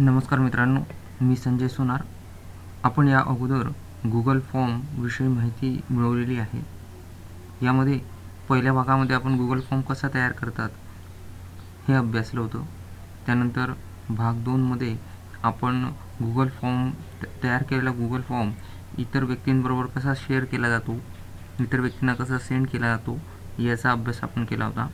नमस्कार मित्रांनो मी संजय सोनार. आपण या अगोदर गुगल फॉर्म विषयी माहिती मिळवलेली आहे. यामध्ये पहिल्या भागामध्ये आपण गुगल फॉर्म कसा तयार करतात हे अभ्यासलं होतं. त्यानंतर भाग दोनमध्ये आपण गुगल फॉर्म त- तयार केलेला गुगल फॉर्म इतर व्यक्तींबरोबर कसा शेअर केला जातो इतर व्यक्तींना कसा सेंड केला जातो याचा अभ्यास आपण केला होता.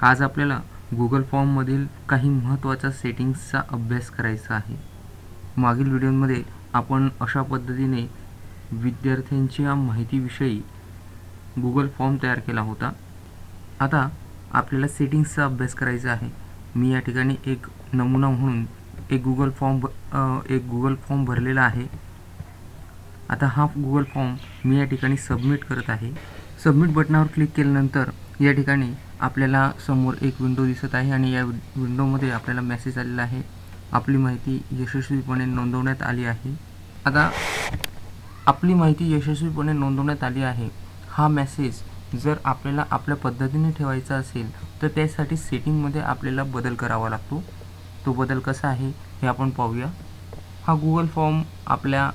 आज आपल्याला गुगल फॉर्ममधील काही महत्त्वाच्या सेटिंग्सचा अभ्यास करायचा आहे. मागील व्हिडिओमध्ये आपण अशा पद्धतीने विद्यार्थ्यांच्या माहितीविषयी गुगल फॉर्म तयार केला होता. आता आपल्याला सेटिंग्सचा अभ्यास करायचा आहे. मी या ठिकाणी एक नमुना म्हणून एक गुगल फॉर्म भ एक गुगल फॉर्म भरलेला आहे. आता हा गुगल फॉर्म मी या ठिकाणी सबमिट करत आहे. सबमिट बटनावर क्लिक केल्यानंतर या ठिकाणी आपल्याला समोर एक विंडो दिसत आहे आणि या विंडोमध्ये आपल्याला मेसेज आलेला आहे. आपली माहिती यशस्वीपणे नोंदवण्यात आली आहे. आता आपली माहिती यशस्वीपणे नोंदवण्यात आली आहे. हा मेसेज जर आपल्याला आपल्या पद्धतीने ठेवायचा असेल तर त्यासाठी सेटिंगमध्ये आपल्याला बदल करावा लागतो. तो बदल कसा आहे हे आपण पाहूया. हा गुगल फॉर्म आपल्या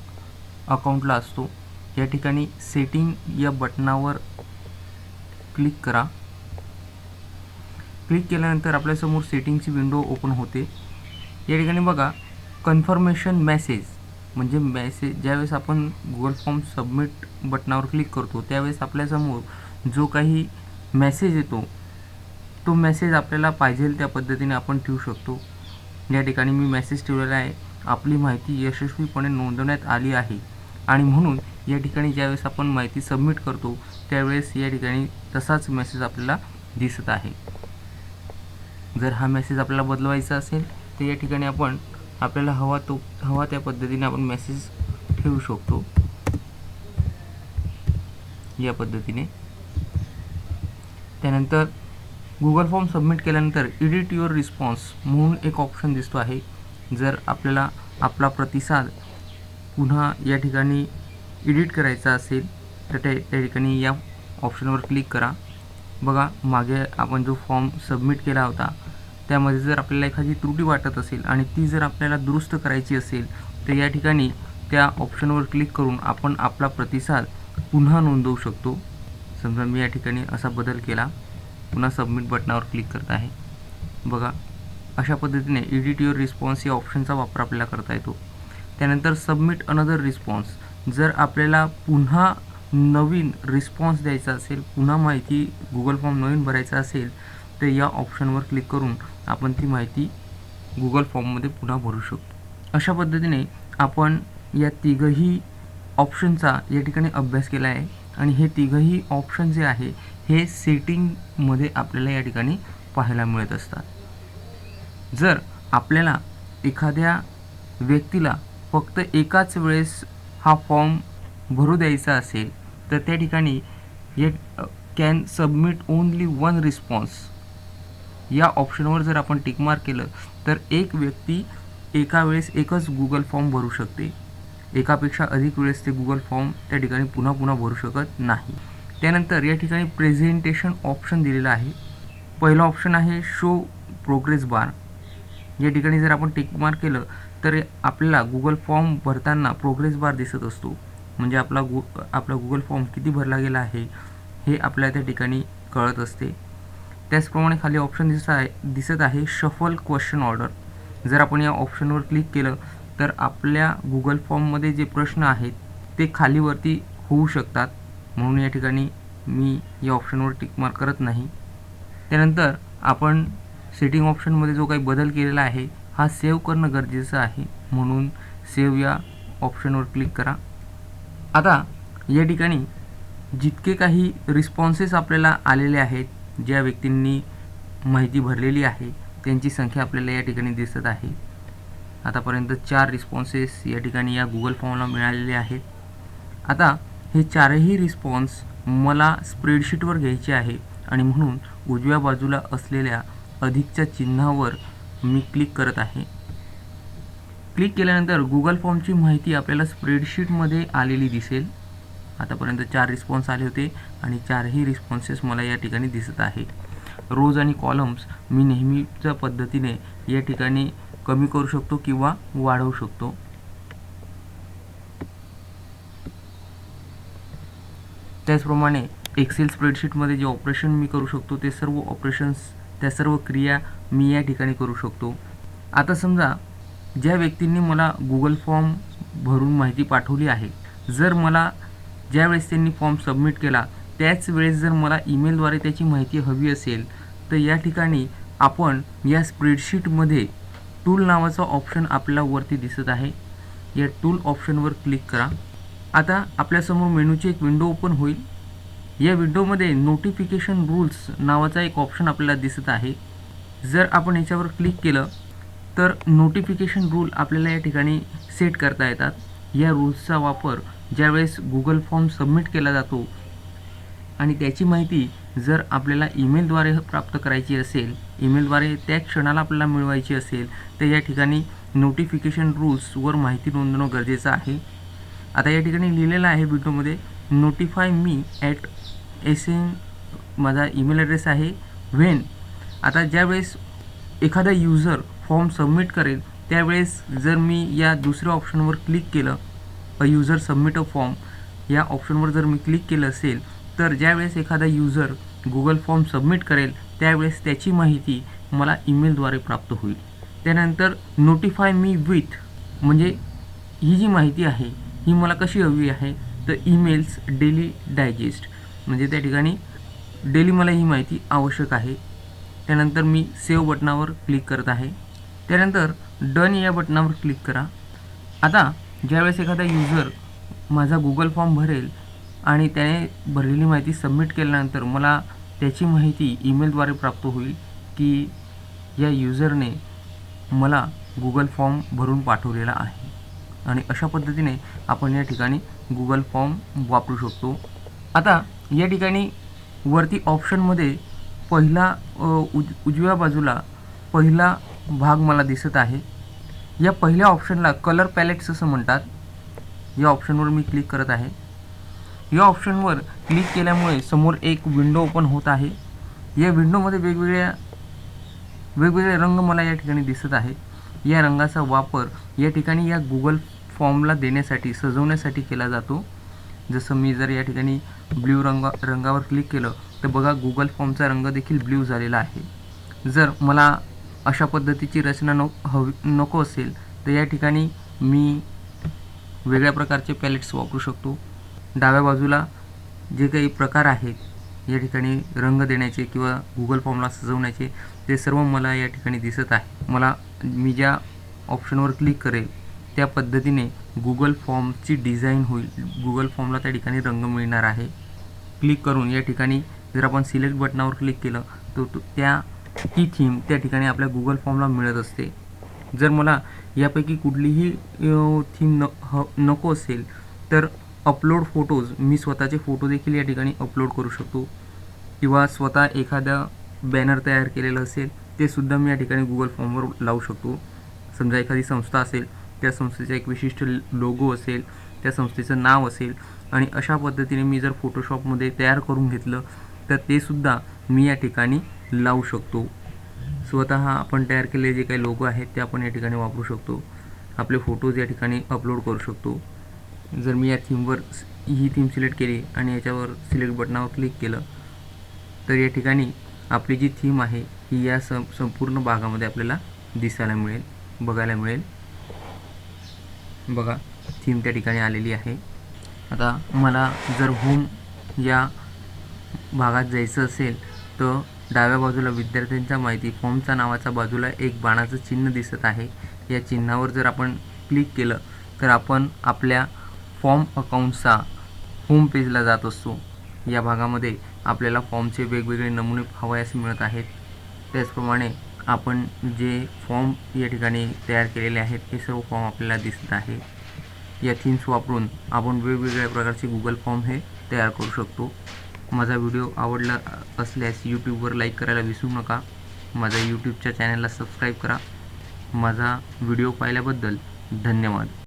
अकाउंटला असतो. या ठिकाणी सेटिंग या बटनावर क्लिक करा. क्लिक केल्यानंतर आपल्यासमोर सेटिंगची विंडो ओपन होते. या ठिकाणी बघा कन्फर्मेशन मेसेज म्हणजे मेसेज ज्यावेळेस आपण गुगल फॉर्म सबमिट बटनावर क्लिक करतो त्यावेळेस आपल्यासमोर जो काही मेसेज येतो तो मेसेज आपल्याला पाहिजे त्या पद्धतीने आपण ठेवू शकतो. या ठिकाणी मी मेसेज ठेवलेला आहे. आपली माहिती यशस्वीपणे नोंदवण्यात आली आहे. आणि म्हणून या ठिकाणी ज्यावेळेस आपण माहिती सबमिट करतो त्यावेळेस या ठिकाणी तसाच मेसेज आपल्याला दिसत आहे. जर हा मेसेज आपल्याला बदलवायचा असेल तर या ठिकाणी आपण आपल्याला हवा तो हवा त्या पद्धतीने आपण मेसेज ठेवू शकतो. या पद्धतीने. त्यानंतर गुगल फॉर्म सबमिट केल्यानंतर एडिट युअर रिस्पॉन्स म्हणून एक ऑप्शन दिसतो आहे. जर आपल्याला आपला प्रतिसाद पुन्हा या ठिकाणी एडिट करायचा असेल तर त्या त्या ठिकाणी या ऑप्शनवर क्लिक करा. बघा मागे आपण जो फॉर्म सबमिट केला होता त्यामध्ये जर आपल्याला एखादी त्रुटी वाटत असेल आणि ती जर आपल्याला दुरुस्त करायची असेल तर या ठिकाणी त्या ऑप्शनवर क्लिक करून आपण आपला प्रतिसाद पुन्हा नोंदवू शकतो. समजा मी या ठिकाणी असा बदल केला. पुन्हा सबमिट बटनावर क्लिक करत आहे. बघा अशा पद्धतीने एडिट युअर रिस्पॉन्स या ऑप्शनचा वापर आपल्याला करता येतो. त्यानंतर सबमिट अनदर रिस्पॉन्स. जर आपल्याला पुन्हा नवीन रिस्पॉन्स द्यायचा असेल पुन्हा माहिती गुगल फॉर्म नवीन भरायचा असेल तर या ऑप्शनवर क्लिक करून आपण ती माहिती गुगल फॉर्ममध्ये पुन्हा भरू शकतो. अशा पद्धतीने आपण या तिघही ऑप्शनचा या ठिकाणी अभ्यास केला आहे आणि हे तिघही ऑप्शन जे आहे हे सेटिंगमध्ये आपल्याला या ठिकाणी पाहायला मिळत असतात. जर आपल्याला एखाद्या व्यक्तीला फक्त एकाच वेळेस हा फॉर्म भरू द्यायचा असेल तर त्या ठिकाणी yet can submit only one response या ऑप्शनवर जर आपण टिकमार्क केलं तर एक व्यक्ती एका वेळेस एकच गुगल फॉर्म भरू शकते. एकापेक्षा अधिक वेळेस ते गुगल फॉर्म त्या ठिकाणी पुन्हा पुन्हा भरू शकत नाही. त्यानंतर या ठिकाणी प्रेझेंटेशन ऑप्शन दिलेलं आहे. पहिलं ऑप्शन आहे शो प्रोग्रेस बार या ठिकाणी जर आपण टिकमार केलं तर आपल्याला गुगल फॉर्म भरताना प्रोग्रेस बार दिसत असतो. म्हणजे आपला गु आपला गुगल फॉर्म किती भरला गेला आहे हे आपल्या त्या ठिकाणी कळत असते. त्याचप्रमाणे खाली ऑप्शन दिसत आहे दिसत आहे शफल क्वेश्चन ऑर्डर जर आपण या ऑप्शनवर क्लिक केलं तर आपल्या गुगल फॉर्ममध्ये जे प्रश्न आहेत ते खालीवरती होऊ शकतात. म्हणून या ठिकाणी मी या ऑप्शनवर टिकमार्क करत नाही. त्यानंतर आपण सेटिंग ऑप्शनमध्ये जो काही बदल केलेला आहे हा सेव्ह करणं गरजेचं आहे म्हणून सेव्ह या ऑप्शनवर क्लिक करा. आता या ठिकाणी जितके काही रिस्पॉन्सेस आपल्याला आलेले आहेत ज्या व्यक्तींनी माहिती भरलेली आहे त्यांची संख्या आपल्याला या ठिकाणी दिसत आहे. आतापर्यंत चार रिस्पॉन्सेस या ठिकाणी या गुगल फॉर्मला मिळालेले आहेत. आता हे चारही रिस्पॉन्स मला स्प्रेडशीटवर घ्यायचे आहे आणि म्हणून उजव्या बाजूला असलेल्या अधिकच्या चिन्हावर मी क्लिक करत आहे. क्लिक केल्यानंतर गुगल फॉर्मची माहिती आपल्याला स्प्रेडशीटमध्ये आलेली दिसेल. आतापर्यंत चार रिस्पॉन्स आले होते आणि चारही रिस्पॉन्सेस मला या ठिकाणी दिसत आहे रोज आणि कॉलम्स मी नेहमीच्या पद्धतीने या ठिकाणी कमी करू शकतो किंवा वाढवू शकतो. त्याचप्रमाणे एक्सेल स्प्रेडशीटमध्ये जे ऑपरेशन मी करू शकतो ते सर्व ऑपरेशन्स त्या सर्व क्रिया मी या ठिकाणी करू शकतो. आता समजा ज्या व्यक्तींनी मला गुगल फॉर्म भरून माहिती पाठवली आहे जर मला ज्यावेळेस त्यांनी फॉर्म सबमिट केला त्याच वेळेस जर मला ईमेलद्वारे त्याची माहिती हवी असेल तर या ठिकाणी आपण या स्प्रेडशीटमध्ये टूल नावाचा ऑप्शन आपल्याला वरती दिसत आहे. या टूल ऑप्शनवर क्लिक करा. आता आपल्यासमोर मेनूची एक विंडो ओपन होईल. या विंडोमध्ये नोटिफिकेशन रूल्स नावाचा एक ऑप्शन आपल्याला दिसत आहे. जर आपण याच्यावर क्लिक केलं तर नोटिफिकेशन रूल आपल्याला या ठिकाणी सेट करता येतात. या रूल्सचा वापर ज्यावेळेस गुगल फॉर्म सबमिट केला जातो आणि त्याची माहिती जर आपल्याला ईमेलद्वारे प्राप्त करायची असेल ईमेलद्वारे त्या क्षणाला आपल्याला मिळवायची असेल तर या ठिकाणी नोटिफिकेशन रूल्सवर माहिती नोंदवणं गरजेचं आहे. आता या ठिकाणी लिहिलेलं आहे विंडोमध्ये notify me at S N माझा ईमेल ॲड्रेस आहे व्हेन आता ज्यावेळेस एखादा युजर फॉर्म सबमिट करेल त्यावेळेस जर मी या दुसऱ्या ऑप्शनवर क्लिक केलं a user submit a form या ऑप्शनवर जर मी क्लिक केलं असेल तर ज्यावेळेस एखादा युजर गुगल फॉर्म सबमिट करेल त्यावेळेस त्याची माहिती मला ईमेलद्वारे प्राप्त होईल. त्यानंतर नोटिफाय मी विथ म्हणजे ही जी माहिती आहे ही मला कशी हवी आहे? द ईमेल्स डेली डायजेस्ट म्हणजे त्या ठिकाणी डेली मला ही माहिती आवश्यक आहे. त्यानंतर मी सेव्ह बटनावर क्लिक करत आहे. त्यानंतर डन या बटनावर क्लिक करा. आता ज्यावेळेस एखादा युजर माझा गुगल फॉर्म भरेल आणि त्याने भरलेली माहिती सबमिट केल्यानंतर मला त्याची माहिती ईमेलद्वारे प्राप्त होईल की या युजरने मला गुगल फॉर्म भरून पाठवलेला आहे. आणि अशा पद्धतीने आपण या ठिकाणी गुगल फॉर्म वापरू शकतो. आता या ठिकाणी वरती ऑप्शनमध्ये पहिला उज उजव्या बाजूला पहिला भाग मला दिसत आहे. या पहिल्या ऑप्शनला कलर पॅलेट्स असं म्हणतात. या ऑप्शनवर मी क्लिक करत आहे. या ऑप्शनवर क्लिक केल्यामुळे समोर एक विंडो ओपन होत आहे. या विंडोमध्ये वेगवेगळ्या वेगवेगळे रंग मला या ठिकाणी दिसत आहे. या रंगाचा वापर या ठिकाणी या गुगल फॉर्मला देण्यासाठी सजवण्यासाठी केला जातो. जसं मी जर या ठिकाणी ब्ल्यू रंग रंगावर क्लिक केलं तर बघा गुगल फॉर्मचा रंग देखील ब्ल्यू झालेला आहे. जर मला अशा पद्धतीची रचना नो हवी नको असेल तर या ठिकाणी मी वेगळ्या प्रकारचे पॅलेट्स वापरू शकतो. डाव्या बाजूला जे काही प्रकार आहेत या ठिकाणी रंग देण्याचे किंवा गुगल फॉर्मला सजवण्याचे ते सर्व मला या ठिकाणी दिसत आहे. मला मी ज्या ऑप्शनवर क्लिक करेल त्या पद्धतीने गुगल फॉर्मची डिझाईन होईल. गुगल फॉर्मला त्या ठिकाणी रंग मिळणार आहे. क्लिक करून या ठिकाणी जर आपण सिलेक्ट बटनावर क्लिक केलं तर त्या ती थीम त्या ठिकाणी आपल्या गुगल फॉर्मला मिळत असते. जर मला यापैकी कुठलीही थीम न ह नको असेल तर अपलोड फोटोज मी स्वतःचे फोटो देखील या ठिकाणी अपलोड करू शकतो. किंवा स्वतः एखादा बॅनर तयार केलेलं असेल ते सुद्धा मी या ठिकाणी गुगल फॉर्मवर लावू शकतो. समजा एखादी संस्था असेल त्या संस्थेचा एक विशिष्ट लोगो असेल त्या संस्थेचं नाव असेल आणि अशा पद्धतीने मी जर फोटोशॉपमध्ये तयार करून घेतलं तर ते सुद्धा मी या ठिकाणी लावू शकतो. स्वतः आपण तयार केलेले जे काही लोगो आहेत ते आपण या ठिकाणी वापरू शकतो. आपले फोटोज या ठिकाणी अपलोड करू शकतो. जर मी या थीमवर ही थीम सिलेक्ट केली आणि याच्यावर सिलेक्ट बटनावर क्लिक केलं तर या ठिकाणी आपली जी थीम आहे ही या सं संपूर्ण भागामध्ये आपल्याला दिसायला मिळेल बघायला मिळेल. बघा थीम त्या ठिकाणी आलेली आहे. आता मला जर होम या भागात जायचं असेल तर डाव्या बाजूला विद्यार्थ्यांच्या माहिती फॉर्मचा नावाचा बाजूला एक बाणाचं चिन्ह दिसत आहे. या चिन्हावर जर आपण क्लिक केलं तर आपण आपल्या फॉर्म अकाउंटचा होम पेजला जात असतो. या भागामध्ये आपल्याला फॉर्मचे वेगवेगळे नमुने हवयास मिळत आहेत. त्याचप्रमाणे आपण जे फॉर्म या ठिकाणी तयार केलेले आहेत हे सर्व फॉर्म आपल्याला दिसत आहे. या थीम्स वापरून आपण वेगवेगळ्या प्रकारचे गुगल फॉर्म हे तयार करू शकतो. माझा व्हिडिओ आवडला असल्यास यूट्यूबवर लाईक करायला विसरू नका. माझ्या यूट्यूबच्या चॅनलला सबस्क्राईब करा. माझा व्हिडिओ पाहिल्याबद्दल धन्यवाद.